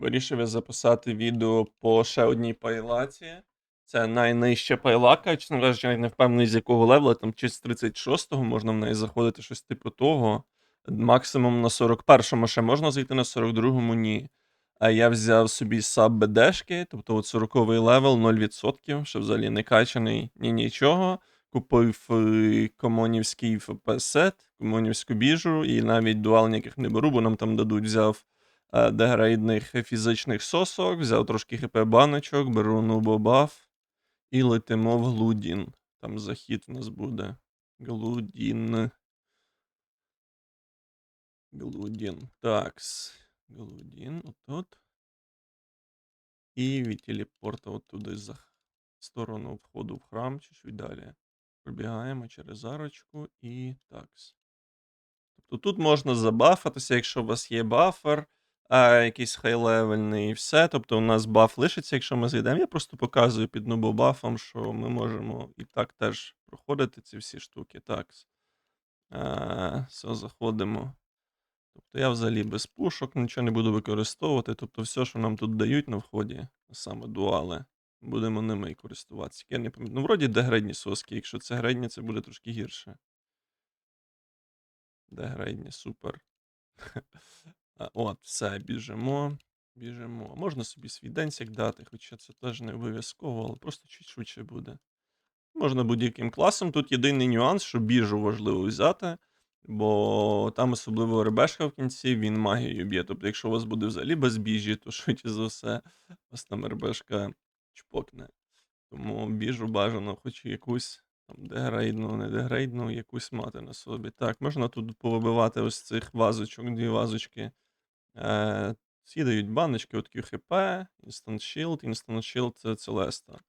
Вирішив я записати відео по ще одній пайлаці. Це найнижча пайлака, чесно кажучи, навіть не впевнений, з якого левела, там чи з 36-го можна в неї заходити, щось типу того. Максимум на 41-му ще можна зайти, на 42-му ні. А я взяв собі саб БДшки, тобто от 40-й левел, 0%, що взагалі не качаний ні нічого. Купив е, комонівський ФП-сет, комонівську біжу, і навіть дуал ніяких не беру, бо нам там дадуть взяв дегрейдних фізичних сосок, взяв трошки хп баночок, беру нубобаф і летимо в Глудін. Там захід у нас буде. Глудін. Глудін. Такс. Глудін, отут. І від телепорта от туди за сторону входу в храм, чуть-чуть далі. Пробігаємо через арочку і такс. Тобто тут можна забафатися, якщо у вас є бафер, а, якийсь хай-левельний і все. Тобто у нас баф лишиться, якщо ми зайдемо. Я просто показую під нубобафом, що ми можемо і так теж проходити ці всі штуки. Такс. А, все, заходимо. Тобто я взагалі без пушок нічого не буду використовувати. Тобто, все, що нам тут дають на вході, саме дуали, будемо ними і користуватися. Я не пам'ятаю. Ну, вроді дегрейдні соски. Якщо це грейдні, це буде трошки гірше. Дегрейдні, супер. А, От, все, біжимо. Біжимо. Можна собі свій денсік дати, хоча це теж не обов'язково, але просто чуть швидше буде. Можна будь-яким класом. Тут єдиний нюанс, що біжу важливо взяти, бо там особливо ребешка в кінці, він магією б'є. Тобто, якщо у вас буде взагалі без біжі, то швидше за все, вас там ребешка чпокне. Тому біжу бажано, хоч якусь там дегрейдну, не дегрейдну, якусь мати на собі. Так, можна тут повибивати ось цих вазочок, дві вазочки. Е, всі дають баночки, от QHP, Instant Shield, Instant Shield це Целеста.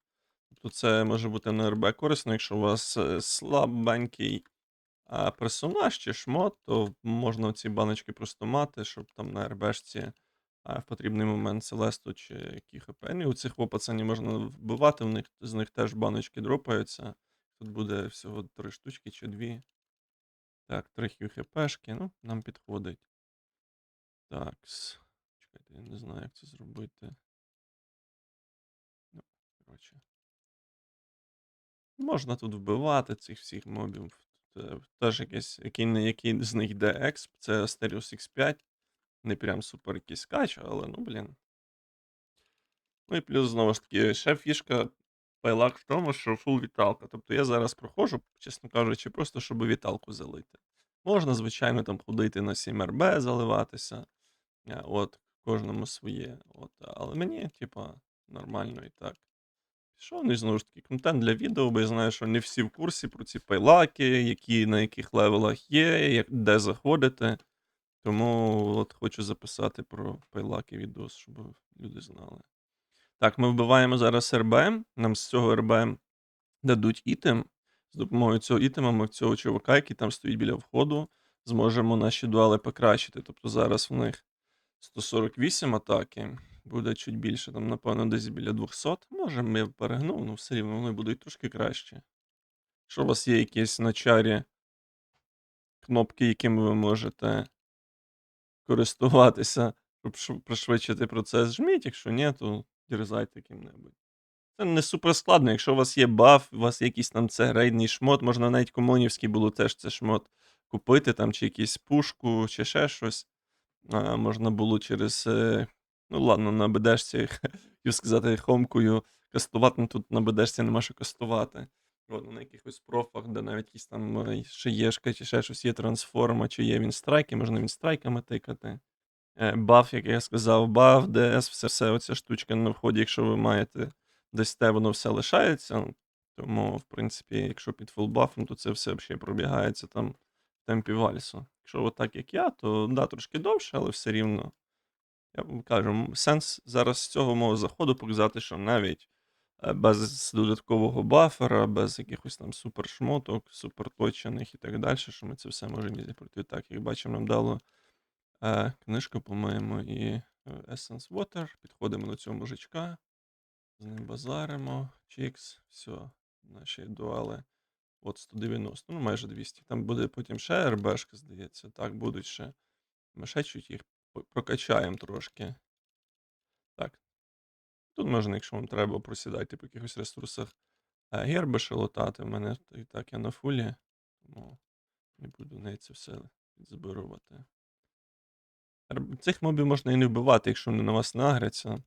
Тобто це може бути на РБ корисно, якщо у вас е, слабенький персонаж чи шмот, то можна ці баночки просто мати, щоб там на РБшці в потрібний момент Целесту чи QHP. Ну, і у цих пацанів можна вбивати, в них, з них теж баночки дропаються. Тут буде всього три штучки чи дві. Так, три QHP-шки, ну, нам підходить. Так. Чекайте, я не знаю, як це зробити. Ну, коротше. Можна тут вбивати цих всіх мобів. Тут, теж якийсь, який, не який з них йде Exp, це Asterios X5. Не прям супер якийсь кач, але ну, блін. Ну і плюс, знову ж таки, ще фішка пайлак в тому, що фул віталка. Тобто я зараз проходжу, чесно кажучи, просто щоб віталку залити. Можна, звичайно, там ходити на 7РБ, заливатися. Е, От, кожному своє. От, але мені, типа, нормально і так. Пішов, ну і знову ж таки, контент для відео, бо я знаю, що не всі в курсі про ці пайлаки, які на яких левелах є, як, де заходити. Тому от хочу записати про пайлаки відос, щоб люди знали. Так, ми вбиваємо зараз РБ. Нам з цього РБ дадуть ітем. З допомогою цього ітема ми цього чувака, який там стоїть біля входу, зможемо наші дуали покращити. Тобто зараз в них 148 атаки, буде чуть більше, там, напевно, десь біля 200. Може, я перегнув, але все рівно вони будуть трошки краще. Якщо у вас є якісь на чарі кнопки, якими ви можете користуватися, щоб пришвидшити процес, жміть, якщо ні, то дерзайте ким-небудь. Це не супер складно. Якщо у вас є баф, у вас є якийсь там це грейдний шмот, можна навіть комонівський було теж це шмот купити, там, чи якийсь пушку, чи ще щось. Можна було через. е, Ну, ладно, на БДшці, хотів сказати, хомкою кастувати, ну тут на БДшці нема що кастувати. От, на якихось профах, де навіть якісь там е, шиєшка, чи ще щось є трансформа, чи є він страйки, можна він страйками тикати. Е, Баф, як я сказав, баф, ДС, все, все оця штучка на вході, якщо ви маєте десь те, воно все лишається. Тому, в принципі, якщо під фулбафом, то це все взагалі пробігається там в темпі вальсу. Якщо от так, як я, то да, трошки довше, але все рівно. Я вам кажу, сенс зараз з цього мого заходу показати, що навіть е, без додаткового бафера, без якихось там супершмоток, суперточених і так далі, що ми це все можемо пройти. Так, як бачимо, нам дало е, книжку, по-моєму, і е, Essence Water. Підходимо до цього мужичка, з ним базаримо, чікс, все, наші дуали. От 190, ну майже 200. Там буде потім ще РБшка, здається. Так, будуть ще. Ми ще чуть їх прокачаємо трошки. Так. Тут можна, якщо вам треба, просідати по якихось ресурсах герби ще лутати. У мене і так я на фулі, тому не буду навіть це все збирувати. Цих мобів можна і не вбивати, якщо вони на вас нагряться,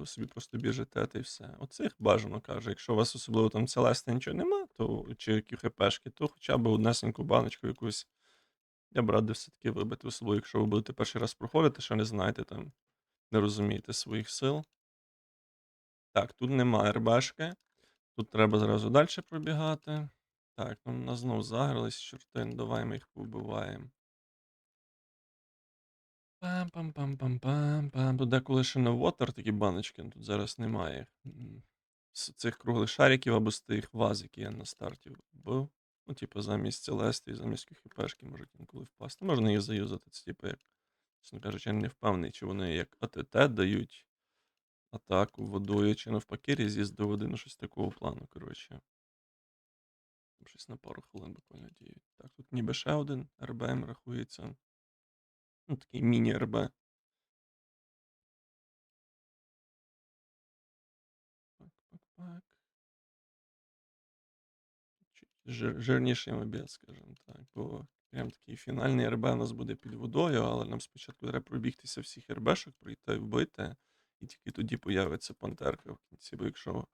то собі просто біжите й все. Оцих бажано каже. Якщо у вас особливо там целеста нічого нема, то чи хпшки, то хоча б однесеньку баночку якусь. Я б радив все-таки вибити, особливо, якщо ви будете перший раз проходити, що не знаєте там, не розумієте своїх сил. Так, тут нема РБшки. Тут треба зразу далі пробігати. Так, ну нас знову загрались, чорти, ну, давай ми їх побиваємо. Пам-пам-пам-пам-пам-пам. Тут деколи ще на вотер такі баночки, ну тут зараз немає. З цих круглих шариків або з тих ваз, які я на старті був. Ну, типу, замість Целести замість хіпешки можуть інколи впасти. Можна їх заюзати. Це, типу, як, чесно кажучи, я не впевнений, чи вони як АТТ дають атаку водою, чи навпаки резіст до води, ну щось такого плану, коротше. Щось на пару хвилин буквально діють. Так, тут ніби ще один РБМ рахується. Ну, такий міні-РБ. Жирніший мобіл, скажімо так. Бо прям такий фінальний РБ у нас буде під водою, але нам спочатку треба пробігтися всіх РБшок, пройти вбити, і тільки тоді появиться пантерка в кінці. Бо якщо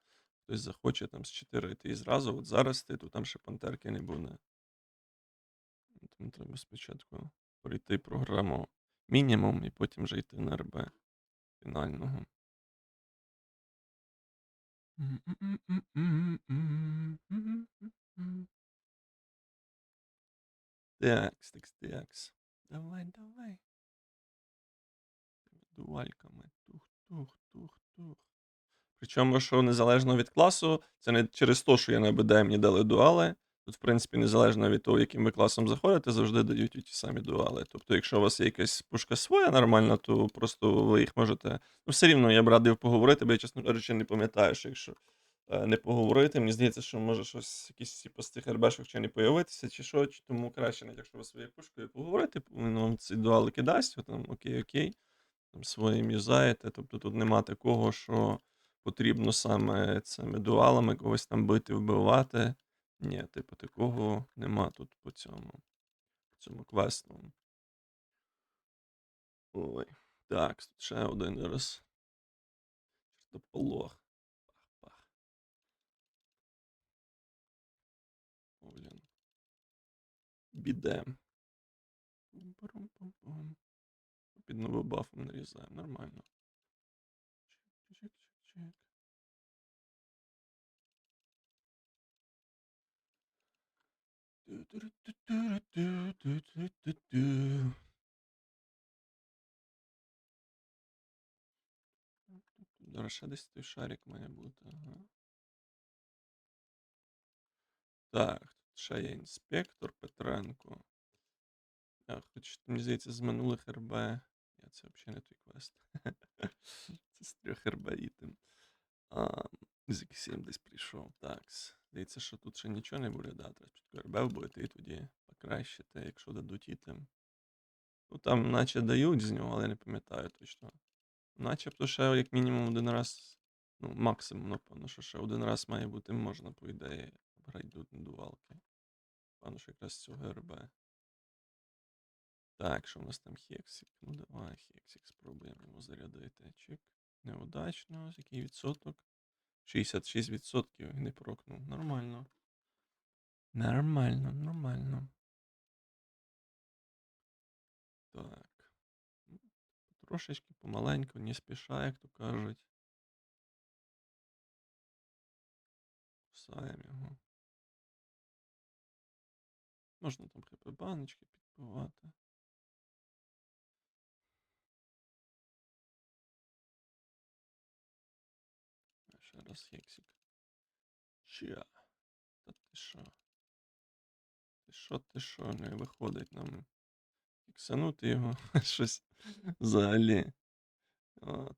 хтось захоче там з 4 йти і зразу, от зараз ти, то там ще пантерки не буде. Тому треба спочатку пройти програму мінімум і потім вже йти на РБ фінального. Такс, такс, такс. Давай, давай. Дуальками. Тух, тух, тух, тух. Причому, що незалежно від класу, це не через те, що я на БД мені дали дуали. Тут, в принципі, незалежно від того, яким ви класом заходите, завжди дають ті самі дуали. Тобто, якщо у вас є якась пушка своя нормальна, то просто ви їх можете. Ну, все рівно я б радив поговорити, бо я, чесно кажучи, не пам'ятаю, що якщо е, не поговорити, мені здається, що може щось, якісь типу, з цих РБшок чи не появитися, чи що, чи тому краще, навіть якщо ви своєю пушкою поговорити, він вам ці дуали дасть, ви там окей, окей, там своїм юзаєте. Тобто тут нема такого, що потрібно саме цими дуалами когось там бити, вбивати. Ні, типу, такого нема тут по цьому, по цьому квесту. Ой. Так, тут ще один раз. Чертополох. Пах-пах. Блін. Біде. Під новим бафом нарізаємо. Нормально. Зараз ще десь той шарик має бути. Ага. Так, тут ще є інспектор Петренко. А, хоч, мені здається, з минулих РБ. Я це взагалі не той квест. Це з трьох РБ ітем. А, з X7 десь прийшов. Так. Здається, що тут ще нічого не буде, да, треба спочатку РБ вбити і тоді покращити, якщо дадуть ітем. Ну там наче дають з нього, але не пам'ятаю точно. Начебто ще як мінімум один раз. Ну, максимум, напевно, що ще один раз має бути можна, по ідеї, апгрейднути дувалки. Певно, що якраз цього РБ. Так, що у нас там Хексик? Ну давай, Хексик, спробуємо йому зарядити. Чик. Неудачно. Який відсоток? 66% не прокнув. Нормально. Нормально, нормально. Так. Ну, Трошечки помаленьку, не спіша, як то кажуть. Кусаємо його. Можна там хп баночки підпивати. Раз хексик. Ча. Та ти що? Ти що, ти що, не виходить нам фіксанути його щось взагалі. От.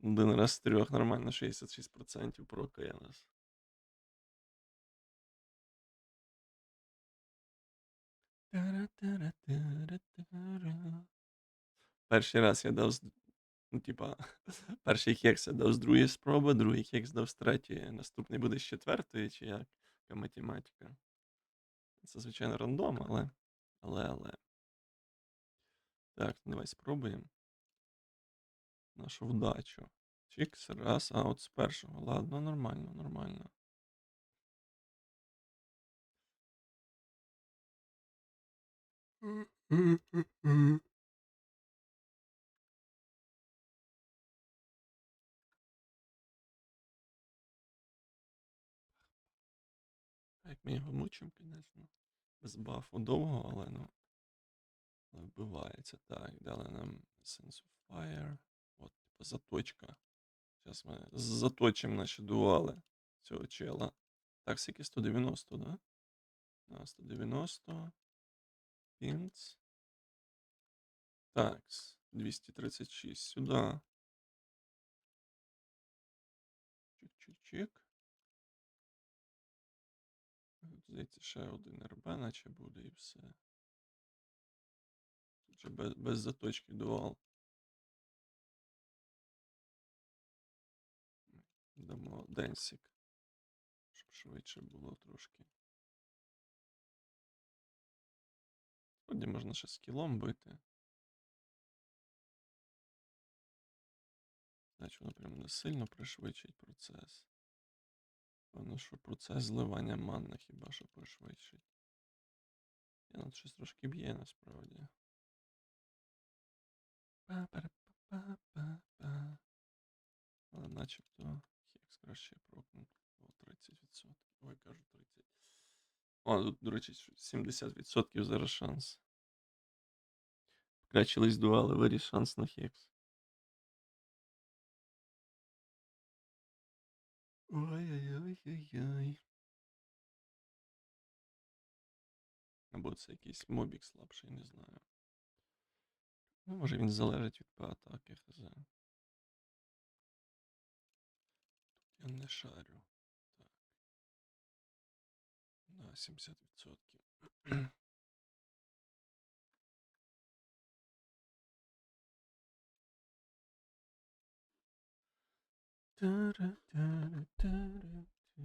Один раз з трьох нормально 66% прокає нас. Перший раз я дав Ну, типа, перший хекс я дав з другої спроби, другий хекс дав з третьої, наступний буде з четвертої, чи як? Яка математика. Це, звичайно, рандом, але. Але, але. Так, ну давай спробуємо. Нашу вдачу. Чікс, раз, а от з першого. Ладно, нормально, нормально. Як ми його мучимо, звісно. Без бафу довго, але ну. але Вбивається. Так, дали нам Sense of Fire. От, типу, заточка. Зараз ми заточимо наші дуали цього чела. Так, скільки 190, да? Да, 190. Пінц. Такс. 236 сюди. Чик-чик-чик. Здається, ще один РБ, наче буде і все. Тут же без, без заточки дуал. Дамо денсік. Щоб швидше було трошки. Сьогодні можна ще скілом бити. Значить, воно прям не сильно пришвидшить процес. Певно, що процес зливання манна хіба що пришвидшить. Я тут щось трошки б'є насправді. Па-пара-па-па-па-па. Але начебто хекс краще прокнути. О, 30%. Ой, кажу 30. О, тут, до речі, 70% зараз шанс. Покращились дуали, виріс шанс на хекс. Ой-ой-ой-ой-ой. Або це якийсь мобік слабший, не знаю. Ну, може він залежить від атаки, хз. Тут я не шарю. Так. Да, 70%. Та-ра-та-ра-та-ра-та. Що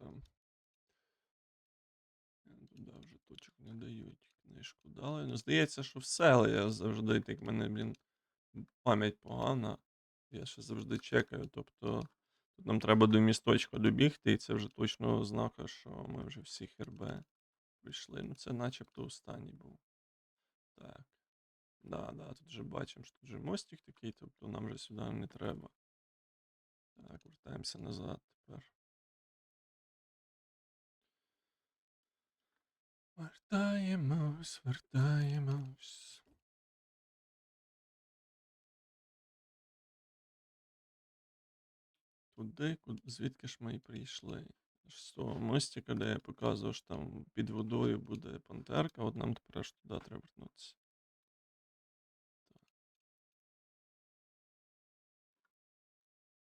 там? Туди вже точок не дають. Книжку дали. Ну, здається, що все, але я завжди так мене, блін, пам'ять погана. Я ще завжди чекаю. Тобто тут нам треба до місточка добігти, і це вже точно ознака, що ми вже всі РБ прийшли. Ну, це начебто останній був. Так. Да, да, тут вже бачимо, що тут вже мостик такий, тобто нам вже сюди не треба. Так, вертаємося назад тепер. Вертаємось, вертаємось. Туди, куди, звідки ж ми і прийшли? З того мостика, де я показував, що там під водою буде пантерка, от нам тепер аж туди треба вернутися.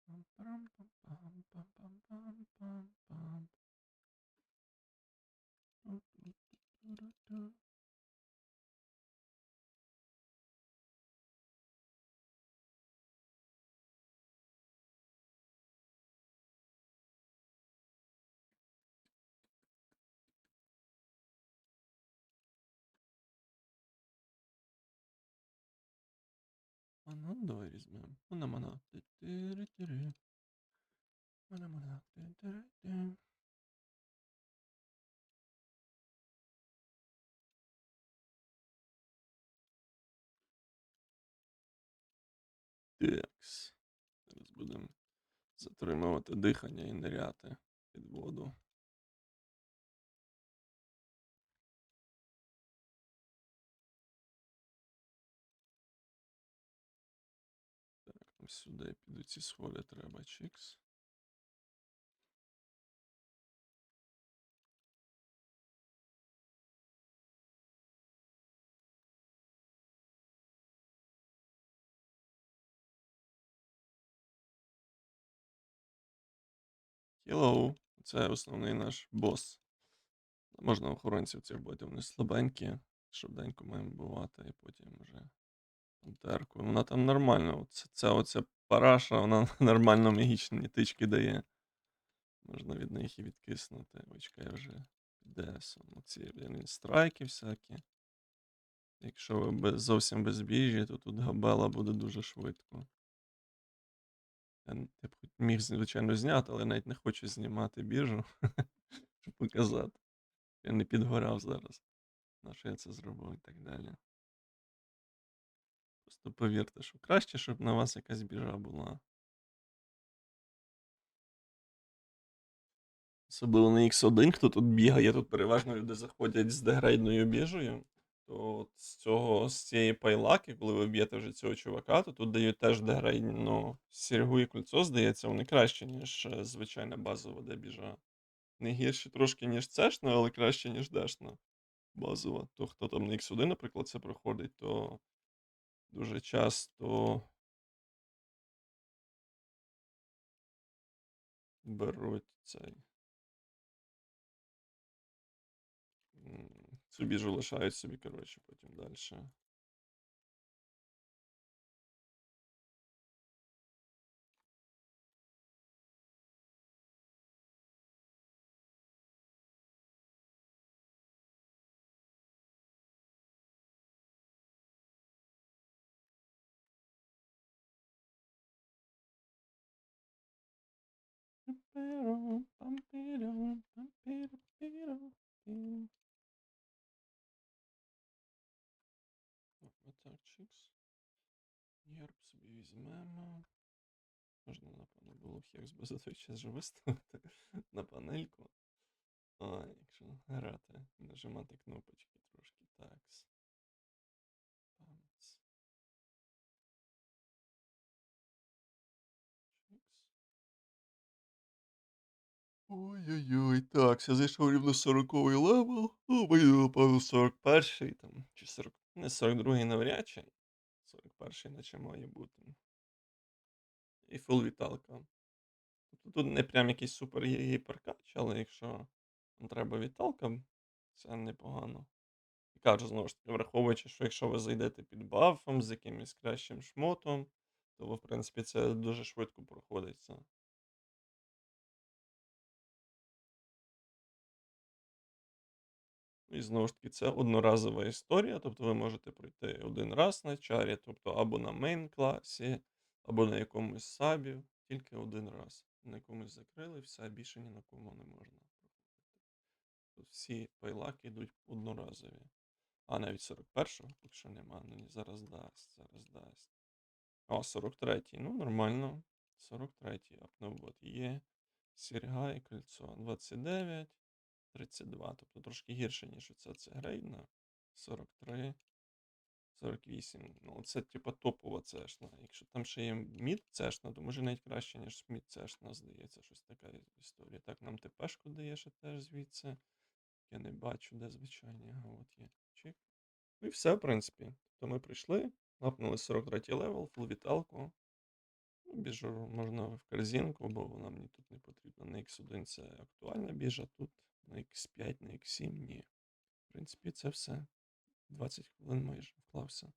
Пам-парам-пам-пам-пам-пам-пам. Ну, давай візьмемо. Мана мана. Мана мана. Такс. Зараз будемо затримувати дихання і ниряти під воду. Сюди підуть ці сходи треба. Чікс. Hello. Це основний наш бос. Можна охоронців цих ботів, вони слабенькі. Швиденько маємо бувати, і потім вже пантерку. Вона там нормально. Оце, ця оця параша, вона нормально магічні тички дає. Можна від них і відкиснути. Очка я вже підесом. Оці блін, страйки всякі. Якщо ви без, зовсім безбіжі, то тут габела буде дуже швидко. Я, я б міг, звичайно, зняти, але навіть не хочу знімати біржу, щоб показати. Я не підгорав зараз. На що я це зробив і так далі. Просто повірте, що краще, щоб на вас якась біржа була. Особливо на X1, хто тут бігає, тут переважно люди заходять з дегрейдною біжею. То от з цього, з цієї пайлаки, коли ви б'єте вже цього чувака, то тут дають теж дегрейдну сіргу і кольцо, здається, вони краще, ніж е, звичайна базова дебіжа. Не гірші трошки, ніж цешна, але краще, ніж дешна базова. То хто там на X1, наприклад, це проходить, то дуже часто беруть цей. Собі ж лишають собі, коротше, потім далі. Отак. Герб собі візьмемо. Можна, напевно, було б Хекс би за той час вже виставити на панельку. А, якщо грати, нажимати кнопочки трошки. Такс. Ой-ой-ой, так, я зайшов рівно 40-й левел. О, мені напевно 41 там, чи 40, не 42 навряд чи. 41-й наче має бути. І фул віталка. Тобто тут не прям якийсь супер гі- гіперкач, але якщо треба віталка, це непогано. І кажу, знову ж таки, враховуючи, що якщо ви зайдете під бафом з якимось кращим шмотом, то в принципі, це дуже швидко проходиться. І знову ж таки, це одноразова історія, тобто ви можете пройти один раз на чарі, тобто або на мейн класі, або на якомусь сабі, тільки один раз. На якомусь закрили, все, більше ні на кому не можна проходити. Всі пайлаки йдуть одноразові. А навіть 41-го, поки що нема, ну зараз дасть, зараз дасть. О, 43-й, ну нормально. 43-й апнув от є. Сірга і кольцо. 29. 32, тобто трошки гірше, ніж оця це грейдна. 43, 48. Ну, це типа топова цешна. Якщо там ще є мід цешна, то може навіть краще, ніж мід цешна, здається, щось така історія. Так, нам ТПшку дає ще теж звідси. Я не бачу, де звичайні. Ага, от є. Чик. Ну і все, в принципі. Тобто ми прийшли, напнули 43 левел, фул віталку. Ну, біжу можна в корзинку, бо вона мені тут не потрібна. На X1 це актуальна біжа, тут на X5, на X7 ні. В принципі, це все. 20 хвилин майже вклався.